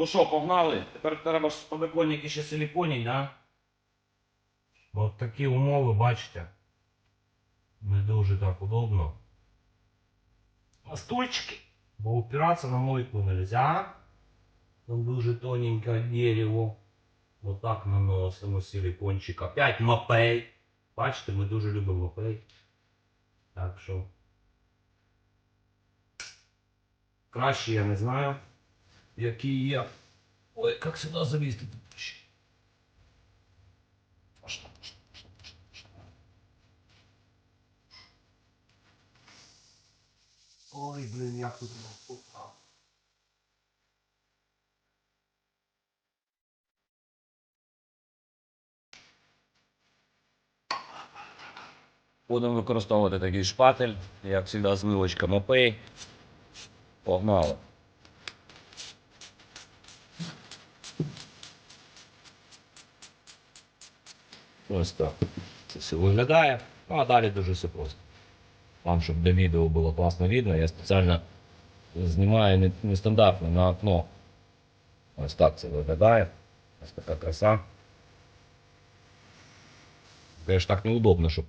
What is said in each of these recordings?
Ну що, погнали? Тепер треба ж подоконники ще силіконі, да? От такі умови, бачите. Не дуже так удобно. А стульчики. Бо упиратися на мойку нельзя. Там дуже тоненьке дерево. Вот так наносимо силикончик. Опять мапей. Бачите, ми дуже любимо мапей. Так що. Краще я не знаю. Які є. Ой, як сюди залізти? Ой, блин, як тут попав. Будемо використовувати такий шпатель, як завжди, з вилочками Мапей. Погнали. Ось так. Це все виглядає. Ну а далі дуже все просто. Вам, щоб для відео було класно видно, я спеціально знімаю не- нестандартно на окно. Ось так це виглядає. Ось така краса. Теж так неудобно, щоб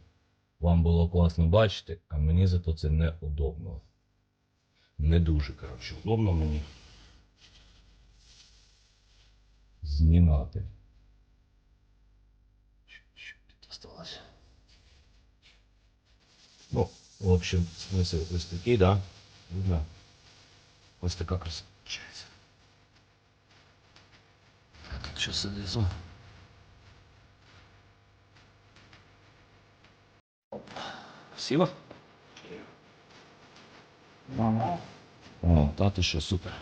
вам було класно бачити, а мені зато це неудобно. Не дуже, коротше, удобно мені знімати. Що- Що тут осталось? Ну, в общем, смисл ось такий, да? Видно? Ось така краса. получається. Що залізу? Сіла? О, та ти що, супер.